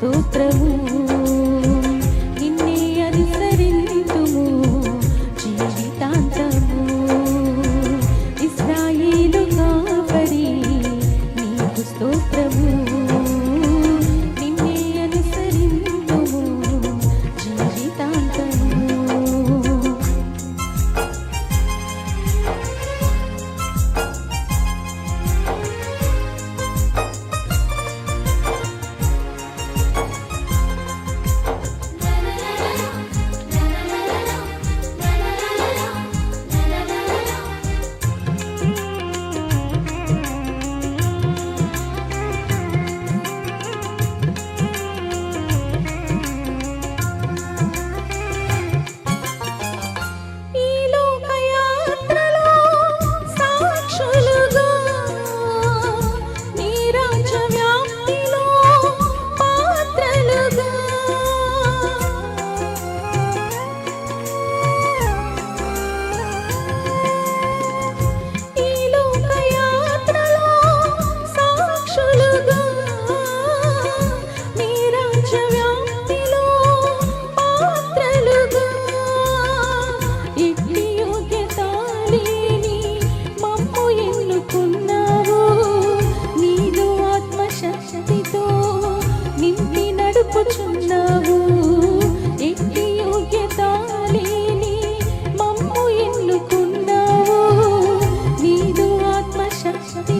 tu trebuie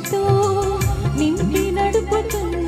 నీతో నింపి నడుపుతున్నా